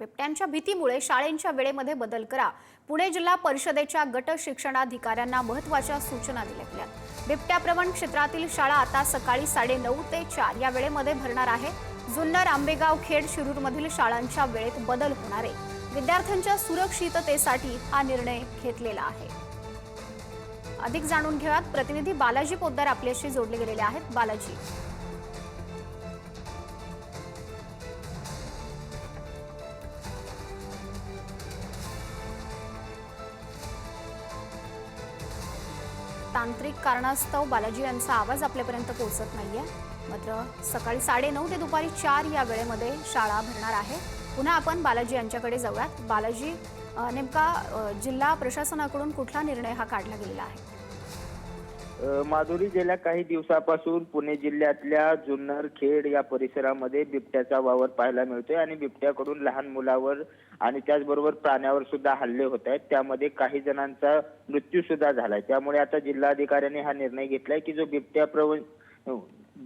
बिबट्यांच्या भीतीमुळे शाळेंच्या वेळेमध्ये बदल करा. पुणे जिल्हा परिषदेच्या गट शिक्षणाधिकाऱ्यांना महत्त्वाच्या सूचना दिल्या गेल्या. बिबट्याप्रवण क्षेत्रातील शाळा आता सकाळी साडेनऊ ते चार या वेळेमध्ये भरणार आहे. जुन्नर आंबेगाव खेड शिरूरमधील शाळांच्या वेळेत बदल होणार आहे. विद्यार्थ्यांच्या सुरक्षिततेसाठी हा निर्णय घेतलेला आहे. अधिक जाणून घेऊयात. प्रतिनिधी बालाजी पोद्दार आपल्याशी जोडले गेलेले आहेत. बालाजी. तांत्रिक कारणास्तव बालाजी यांचा आवाज आपल्यापर्यंत पोहोचत नाहीये. मात्र सकाळी साडेनऊ ते दुपारी चार या वेळेमध्ये शाळा भरणार आहे. पुन्हा आपण बालाजी यांच्याकडे जाऊयात. बालाजी नेमका जिल्हा प्रशासनाकडून कुठला निर्णय हा काढला गेलेला आहे? माधुरी गेल्या काही दिवसापासून पुणे जिल्ह्यातल्या जुन्नर खेड या परिसरामध्ये बिबट्याचा वावर पाहायला मिळतोय आणि बिबट्याकडून लहान मुलावर आणि त्याचबरोबर प्राण्यावर सुद्धा हल्ले होत आहेत. त्यामध्ये काही जणांचा मृत्यू सुद्धा झालाय. त्यामुळे आता जिल्हाधिकाऱ्यांनी हा निर्णय घेतलाय की जो बिबट्या प्रवण हो,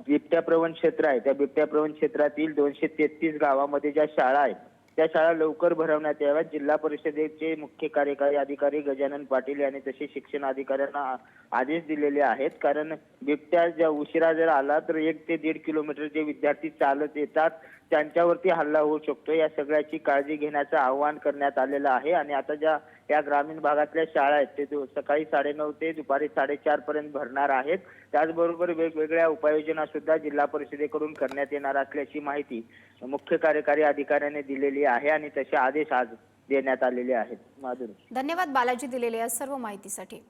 बिबट्या प्रवण क्षेत्र आहे त्या बिबट्या प्रवण क्षेत्रातील दोनशे तेहतीस गावामध्ये ज्या शाळा आहेत त्या शाळा लवकर भरवण्यात याव्यात. जिल्हा परिषदेचे मुख्य कार्यकारी अधिकारी गजानन पाटील यांनी तसे शिक्षण अधिकाऱ्यांना आदेश दिलेले आहेत. कारण बिबट्या ज्या उशिरा जर आला तर एक ते दीड किलोमीटर जे विद्यार्थी चालत येतात त्यांच्यावरती हल्ला होऊ शकतो. या सगळ्याची काळजी घेण्याचं आवाहन करण्यात आलेलं आहे. आणि आता ज्या या ग्रामीण भागातल्या शाळा आहेत ते सकाळी साडेनऊ ते दुपारी साडेचार पर्यंत भरणार आहेत. त्याचबरोबर वेगवेगळ्या उपाययोजना सुद्धा जिल्हा परिषदेकडून करण्यात येणार असल्याची माहिती मुख्य कार्यकारी अधिकाऱ्याने दिलेली आहे आणि तसे आदेश आज देण्यात आलेले आहेत. माधुरी. धन्यवाद बालाजी दिलेल्या या सर्व माहितीसाठी.